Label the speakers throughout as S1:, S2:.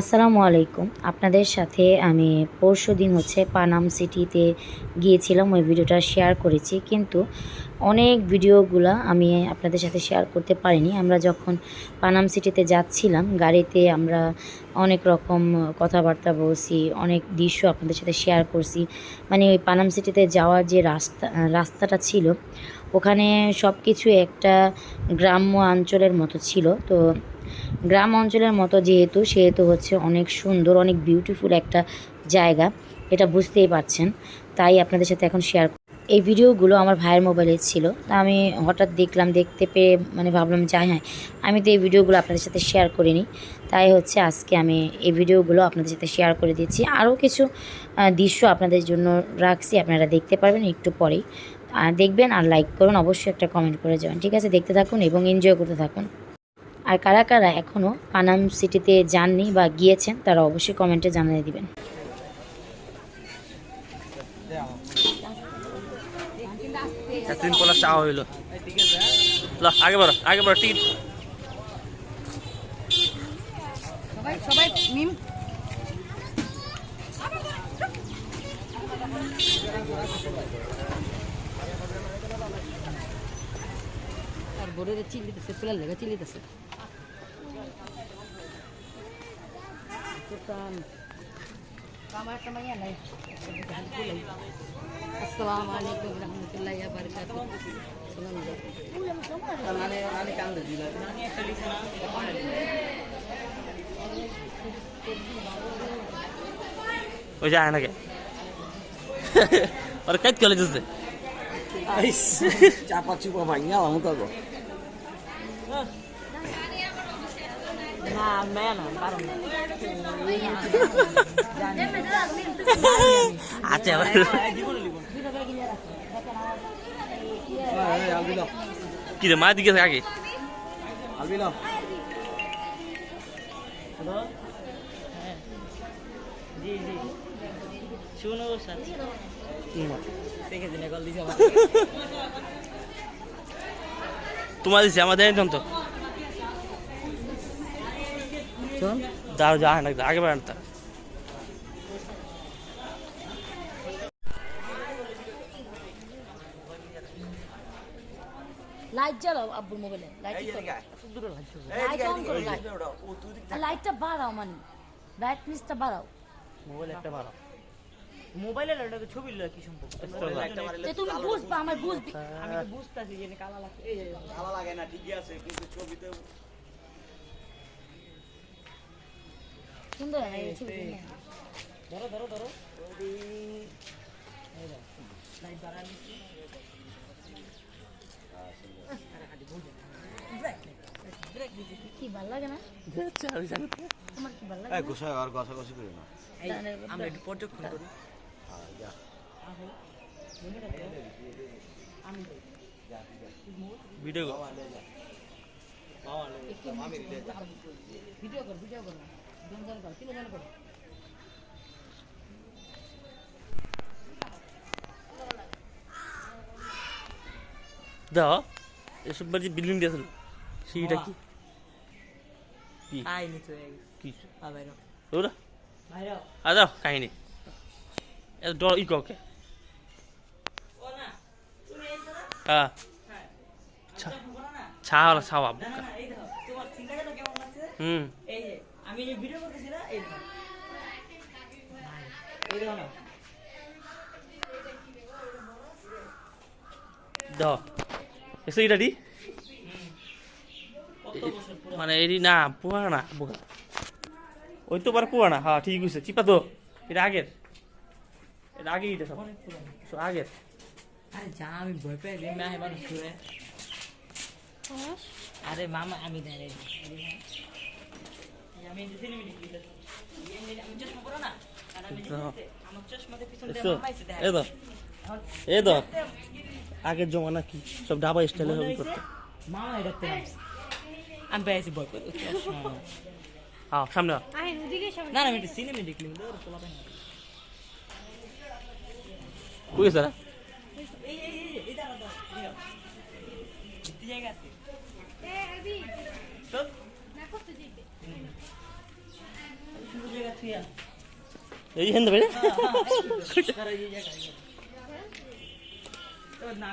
S1: আসসালামু আলাইকুম। আপনাদের সাথে আমি পরশু দিন হচ্ছে পানাম সিটিতে গিয়েছিলাম, ওই ভিডিওটা শেয়ার করেছি। কিন্তু অনেক ভিডিওগুলো আমি আপনাদের সাথে শেয়ার করতে পারিনি। আমরা যখন পানাম সিটিতে যাচ্ছিলাম, গাড়িতে আমরা অনেক রকম কথাবার্তা বলছি, অনেক দৃশ্য আপনাদের সাথে শেয়ার করছি। মানে ওই পানাম সিটিতে যাওয়ার যে রাস্তা, রাস্তাটা ছিল, ওখানে সব কিছু একটা গ্রাম্য অঞ্চলের মতো ছিল। তো গ্রাম অঞ্চলের মতো যেহেতু, সেহেতু হচ্ছে অনেক সুন্দর, অনেক বিউটিফুল একটা জায়গা। এটা বুঝতেই পারছেন। তাই আপনাদের সাথে এখন শেয়ার এই ভিডিওগুলো আমার ভাইয়ের মোবাইলে ছিল। তা আমি হঠাৎ দেখলাম, দেখতে পেয়ে মানে ভাবলাম যাই হ্যাঁ আমি তো এই ভিডিওগুলো আপনাদের সাথে শেয়ার করিনি। তাই হচ্ছে আজকে আমি এই ভিডিওগুলো আপনাদের সাথে শেয়ার করে দিচ্ছি। আরও কিছু দৃশ্য আপনাদের জন্য রাখছি। আপনারা দেখতে পারবেন একটু পরেই। দেখবেন আর লাইক করুন। অবশ্যই একটা কমেন্ট করে যাবেন। ঠিক আছে? দেখতে থাকুন এবং এনজয় করতে থাকুন। আর কারা কারা এখনও পানাম সিটিতে যাননি বা গিয়েছেন তারা অবশ্যই কমেন্টে জানিয়ে দিবেন।
S2: এতদিন পর চাওয়া হইল। আগে বড় আগে বড় টিকিট।
S3: সবাই সবাই মিম। আর চিল্লিতেছে লেগে চিল্লিতেছে। আমার একটা মাইয়া নাই আসসালামু আলাইকুম রহমতুল্লাহ বারকাতুহ
S2: ওই যায় নাকি ওর কাজ কলেজ আছে
S4: চাপা চুপা ভাঙিয়া আমার তো
S3: না মেয়ে না পারো না
S2: আচ্ছা কি রে মা দিকে আগে
S4: আলবিল
S3: জি জি শুনো আমার
S2: তোমার দিছে আমাদের একদম তো
S3: শোন
S2: দাঁড়ো যা নাকি আগে বাড়ান তা
S5: লাইট জ্বালাও আব্বুর মোবাইলে লাইট লাইট অন করো লাইট লাইটটা বাড়াও মানে ব্রাইটনেসটা বাড়াও
S3: মোবাইল একটা বাড়া মোবাইলের একটা ছবি লয় কি সম্পর্ক
S5: যে তুমি বুঝবা আমার বুঝবি
S3: আমি তো বুঝতাছি যে কালা লাগছে এই যে
S4: ভালো লাগে না ঠিকই আছে কিন্তু ছবিতে
S5: সুন্দর
S3: ধরো ধরো ধরো
S5: কি ভালো লাগে না তোমার কি ভালো লাগে
S4: গোসা আর গসা গসি করি না
S3: আমরা একটু পর্যবেক্ষণ করি
S2: ভিডিও
S5: ভিডিও কর ভিডিও কর না কর কি জঞ্জাল
S2: এসব বাড়ি বিল্ডিং দিয়েছিল সেইটা কি? কি?
S3: আই নিচে
S2: কি?
S3: আবার
S2: ওরা?
S3: বাইরে
S2: কাহিনী এত ডর ই
S3: না?
S2: হ্যাঁ। ছা-
S3: করো না।
S2: ছাওয়ালা ছাওয়া
S3: লাগছে?
S2: হুম।
S3: আমি যে ভিডিও করতেছি না এই এই দেখো না।
S2: দাও। এসে এটা দি। মানে এটি না পুরানা বোকা ওই তো বার পুরানা। হ্যাঁ ঠিক আছে চিপা তো। এটা আগের। এটা আগে এটা সব। আগের।
S3: আরে যা আমি ভয় পেয়ে এবার শুনে আরে মামা আমি দেয় না
S2: তো। এ দাও আগের জমানা কি সব ডাবা স্টাইলে ছবি করতো
S3: মামা এটা আমি পেয়েছি ভয় করে
S2: হ্যাঁ সামনে।
S3: না না আমি একটা সিনেমা দেখলি? এই এই এই এই দাঁড়া ভিত্তি জায়গা আছে তো
S2: এই হেন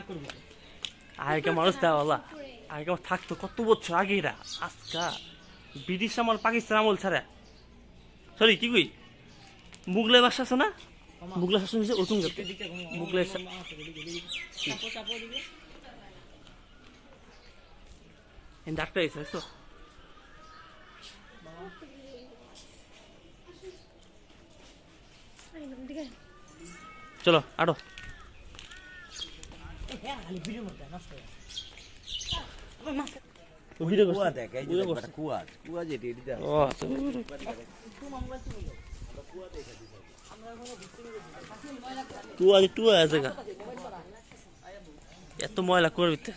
S3: করব
S2: আগেকার মানুষ দেওয়ালা আগেকার থাকতো কত বছর আগে এরা আজকা ব্রিটিশ আমল পাকিস্তান আমল ছাড়া সরি কি কই মুগলাই বাসা আছে না মুগলাই শাসন হয়েছে ওরকম এই ডাক্তার এসে তো চলো আরও
S3: হ্যাঁ খালি ভিডিও করতে নষ্ট হয়ে
S2: ভিডিও
S4: কুয়া দেখ এই যে
S2: ভিডিও
S4: দেখ,
S2: করছে।
S4: একটা কুয়া কুয়া যেটি এটি দেখ
S2: ও আচ্ছা টুয়া টুয়া আছে গা। এত ময়লা করবি তো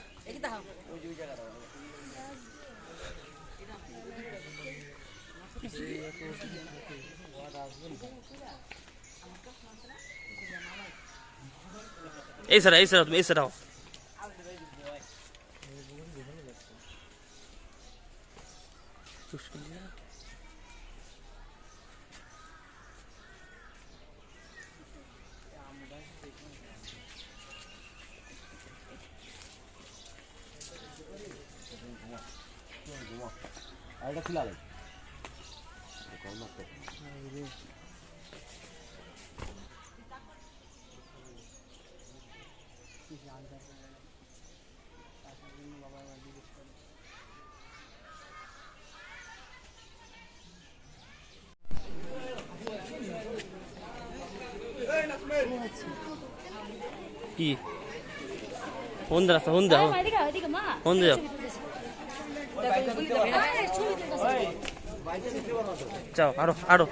S2: এই সারা এই সারা তুমি এই সারাও
S4: আর এটা
S2: কি হন্দা রাস্তা
S5: হন্দা হন্দা যাও
S2: যাও আরও আরও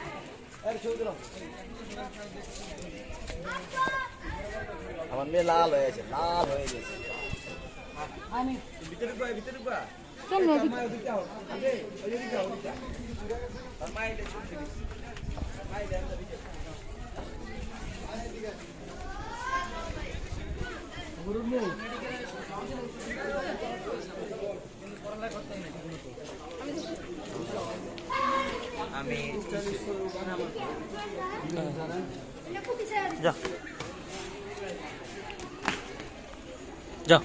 S4: আমার মেয়ে লাল হয়ে গেছে লাল হয়ে গেছে ভিতরে ভিতরে
S5: ভিতরে ভিতরে
S2: যা? যা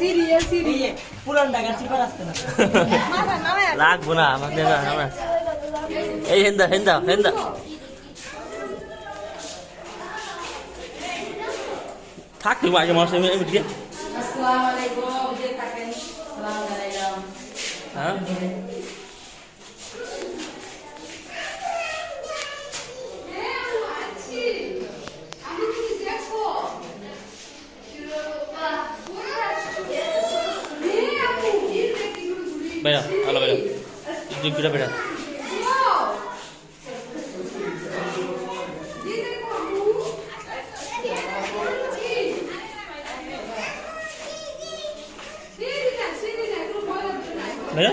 S2: ভিতরে যাও
S3: পুরান ঢাকার চিপার আসতে না।
S2: লাগবো না আমাকে না আমরা এই হেন্দা হেন্দা হেন্দা। থাক আগে মানুষ এমনি এমনি দিয়ে হ্যাঁ বেড়া আলো বেড়া জিপটা বেড়া। বেড়া।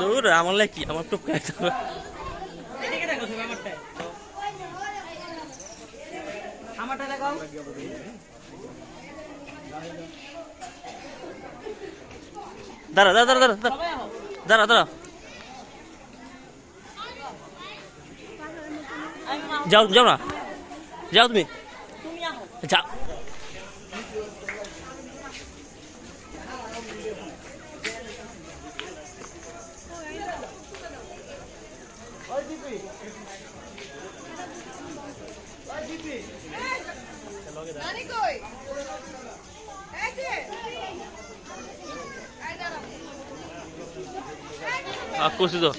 S2: দূর আমার লাগে কি? আমার টুক খাইতে হবে
S3: এদিকে দেখো তুমি আমারটা আমারটা দেখো
S2: দাঁড়া দাঁড়া দাঁড়া দাঁড়া
S3: সবাই আহো
S2: দাঁড়া দাঁড়া। যাও যাও না। যাও কষি তো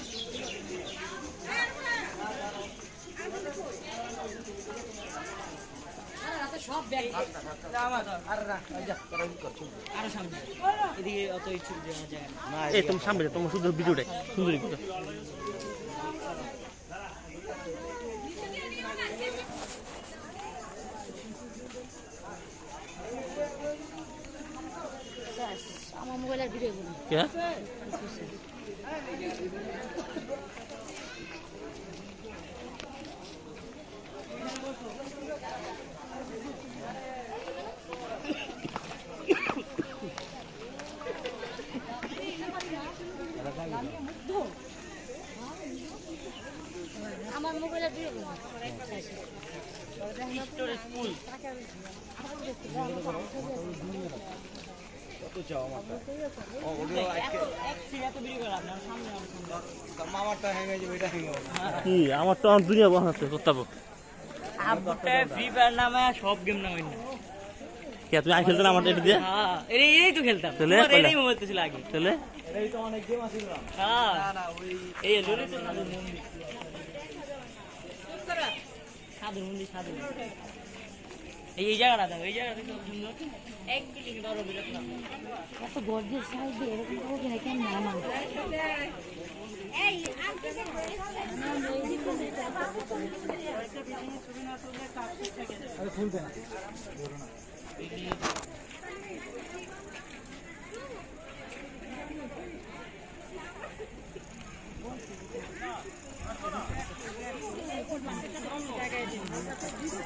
S2: এই তুমি সামনে তোমার শুধু ভিডিওটা সুন্দরী করো
S5: আমার মোবাইলের ভিডিও Yeah.
S4: মামারটা হ্যাং ওইটা হ্যাং হবে।
S2: কি আমার তো আমার দুনিয়া
S3: ফ্রি ফায়ার নামে সব গেম নামাই না
S2: কে তুমি আই খেলতে আমার এটা দিয়ে?
S3: হ্যাঁ এই তো খেলতাম।
S2: তাহলে?
S3: তোমার মোবাইল তো ছিল আগে।
S2: তাহলে?
S4: এই তো অনেক গেম আছে
S3: হ্যাঁ।
S4: না না ওই
S3: এই লোরে তো সাধুর মন্দির। মন্দির। এই জায়গাটা দেখো, এই জায়গাটা দেখো সুন্দর। এক কিলোমিটার বিরত না
S5: এত গর্জের সাইজ এরকম করব কিনা? না আমার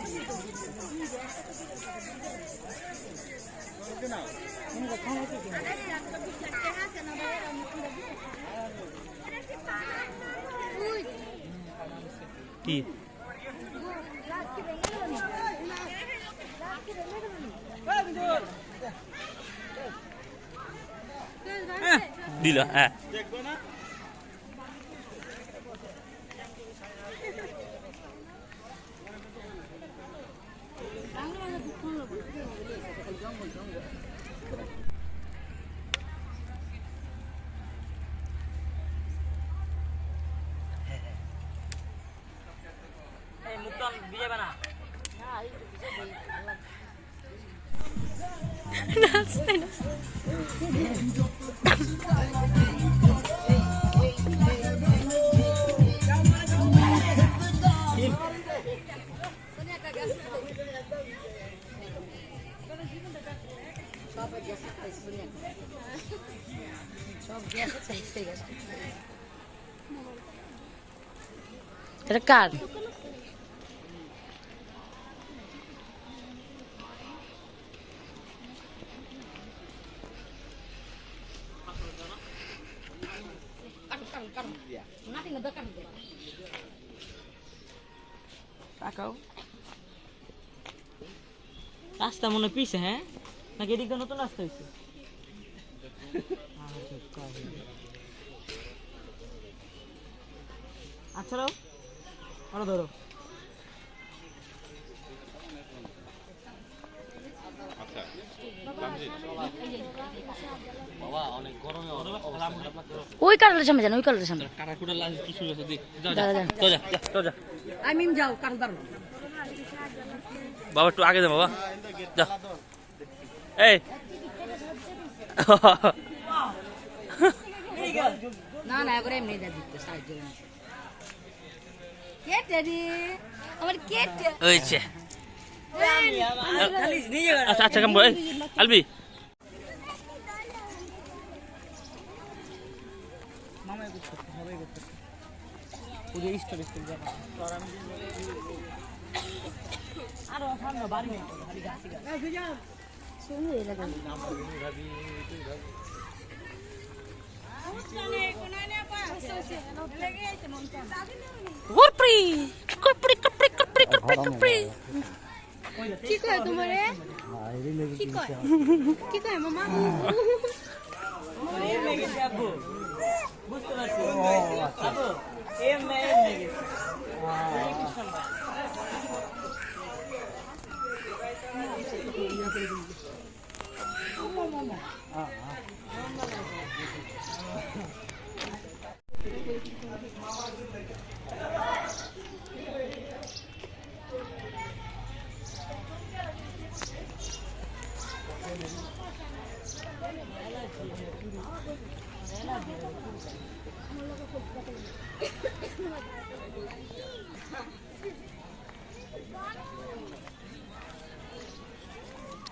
S2: কি দিল হ্যাঁ।
S3: এই
S5: এটা কার?
S3: তাকাও রাস্তা মনে পিছে হ্যাঁ? নাকি এদিকে নতুন রাস্তা হয়েছে আচ্ছা ওরা ধরো।
S5: ওই কারণের সামনে যান ওই কারণের সামনে। মিন যাও কারণ
S2: বাবা একটু আগে যা বাবা। যা। এই।
S5: না না এবারে এমনি দিতে সাহায্য কেটে রে আমার কেটে
S2: ওইছে
S3: খালি নিজে
S2: আচ্ছা আচ্ছা কাম আলবি।
S5: শুনো এলাকা ওরপ্রি কপড়ি কপড়ি কপড়ি কপড়ি কপড়ি কি কয় তোমারে? কি কয়? কি কয় মামা?
S3: বুঝতে পারছি আব্বু এম এম লেগেছে
S2: আলবি না ব্যাগটা লো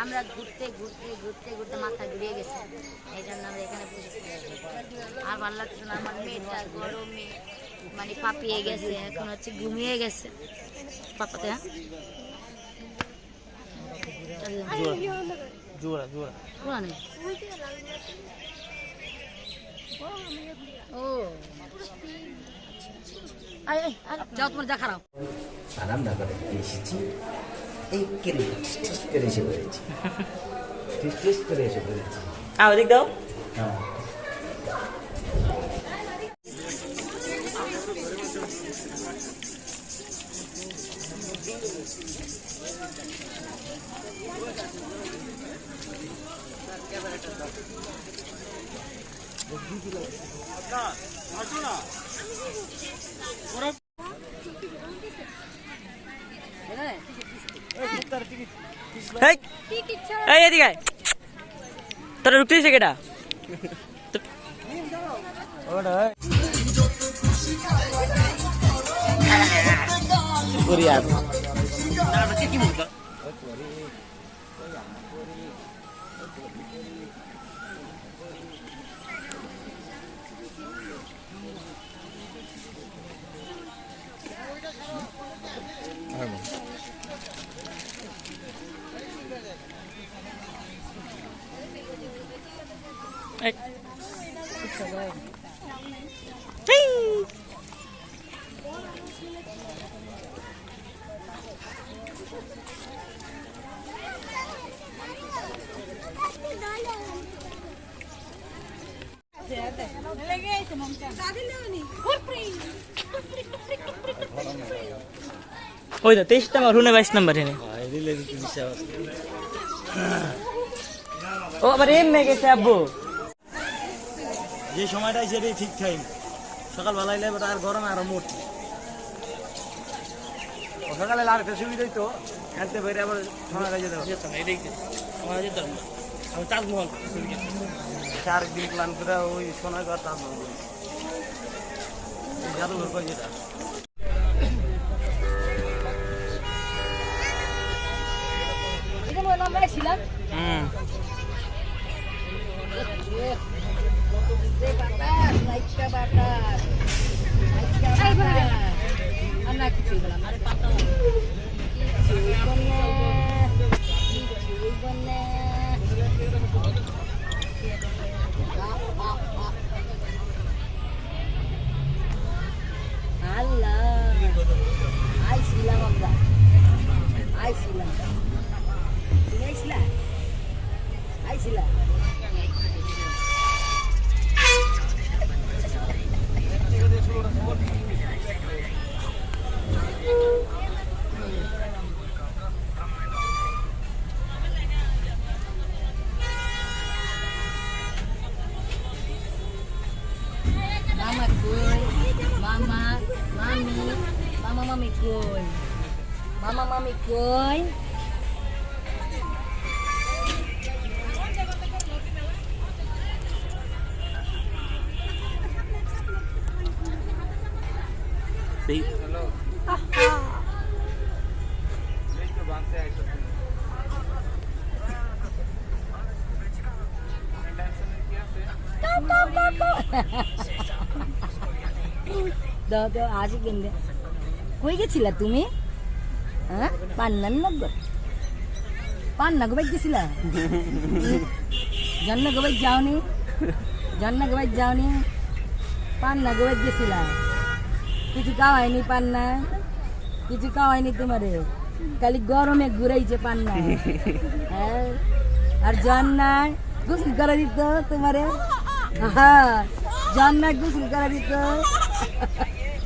S5: আমরা ঘুরতে ঘুরতে ঘুরতে ঘুরতে মাথা ঘুরিয়ে গেছে। এই জন্য আমরা এখানে। আর ভালো লাগছে না আমার মেয়েটা গরমে মানে পাপিয়ে গেছে এখন হচ্ছে ঘুমিয়ে গেছে। পাপাতে হ্যাঁ?
S2: জোড়া জোড়া
S5: পুরানে ও যাও তোমার যা খারাপ
S4: রান্না করে এসেছি এই কেড়ে টিস করে এসে পড়েছি টিস টিস করে এসে পড়েছি।
S3: আও দেখ দাও
S4: হ্যাঁ
S3: তোরা দিছে কেটা
S4: করি আর।
S2: কি বলতো
S3: ওই তো তেইশ নাম্বার হুনে বাইশ নাম্বার এনে ও আবার এম মে গেছে আব্বু
S6: যে সময়টাই সেটাই ঠিক টাইম সকালবেলা এলে আর গরম আর মোট সকালে আর একটা সুবিধা তো খেলতে বেরিয়ে আবার।
S2: আমার যেতাম না? আমি তাজমহল
S6: চার দিন প্ল্যান করে ওই সোনাগর তাজমহল এই জাদুঘর যেটা
S5: দাও দাও আজ কেমনে কই গেছিলা তুমি হ্যাঁ পান্নার নগর পান্না গোবাই গেছিলা জন্ম গোবাই যাওনি জন্ম গোবাই যাওনি পান্না গোবাই গেছিলা কিছু খাওয়াইনি পান্না কিছু খাওয়াইনি তোমারে খালি গরমে ঘুরাইছে পান্না হ্যাঁ আর জন্নায় গোসল করে দিত তোমারে হ্যাঁ জন্নায় গোসল করে দিত।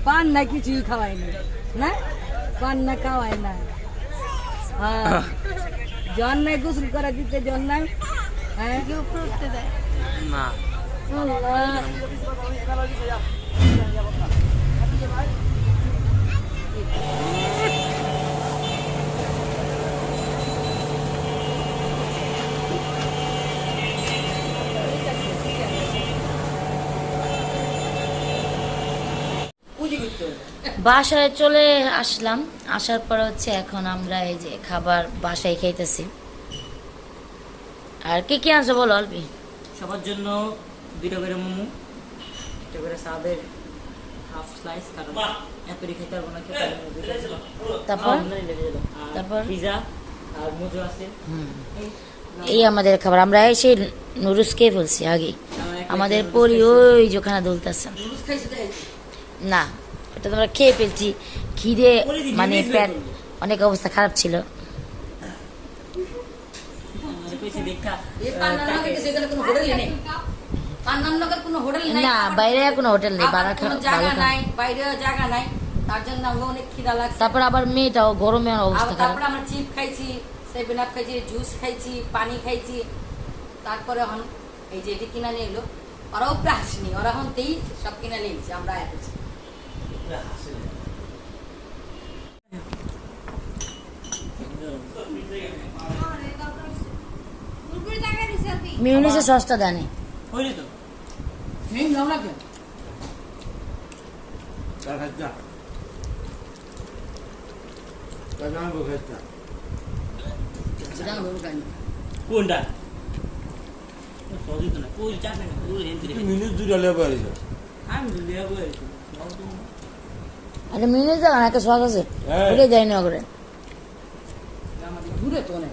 S5: পান্না কিছুই খাওয়াইনি না। পান্না খাওয়ায় না। হ্যাঁ। জন্নায় গোসল করে দিতে জন্নায় হ্যাঁ।
S2: না।
S1: বাসায় চলে আসলাম। আসার পর হচ্ছে এখন আমরা এই যে খাবার বাসায় খাইতেছি। আর কি কি আনছো বলো অল্পি
S3: সবার জন্য দুটো করে মোমো একটা করে সাদের হাফ স্লাইস কারণ খেতে পারব না খেতে পারব না, দুইটা ছিল।
S1: তারপর? তারপর?
S3: পিজা আর মোজো আছে।
S1: এই আমাদের খাবার। আমরা এসে নুডলস খেয়ে ফেলছি আগে। আমাদের পরি ওই যেখানে দুলতেছে।
S7: নুডলস খাইছো তাই?
S1: না। ওটা তোমরা খেয়ে ফেলছি। খিদে মানে প্যাট অনেক অবস্থা খারাপ ছিল।
S7: নাই?
S1: না বাইরে কোনো হোটেল নেই
S7: আবার
S1: বাড়া
S7: কোনো
S1: খা-
S7: জায়গা
S1: ভালো খা-
S7: নাই বাইরে জায়গা নাই তার জন্য আমার অনেক খিদা লাগছে।
S1: তারপর আবার মেয়েটাও গরমে অবস্থা খারাপ।
S7: তারপরে আমরা চিপ খাইছি সেভেন আপ খাইছি জুস খাইছি পানি খাইছি। তারপরে এখন এই যে এটি কিনা নিয়ে এলো ওরাও প্রায় আসেনি ওরা এখন তেই সব কিনা নিয়ে এসেছে আমরা এসেছি
S1: মিউনিসে সস্তা দেয়
S3: হইলে তো
S7: মেন নাও না কেন
S4: তার খাইতা তার নাম
S7: বলব কেন?
S3: কোনটা? সহজই তো না। কই চাট না। ওই হেন্দি রে
S4: মিনিট দুটা লেবে আইছে
S3: আমি তো লিয়া বই
S1: আরে মিনে দেয় একটা সস আছে। ওটাই দেয় না করে
S7: দূরে তো অনেক।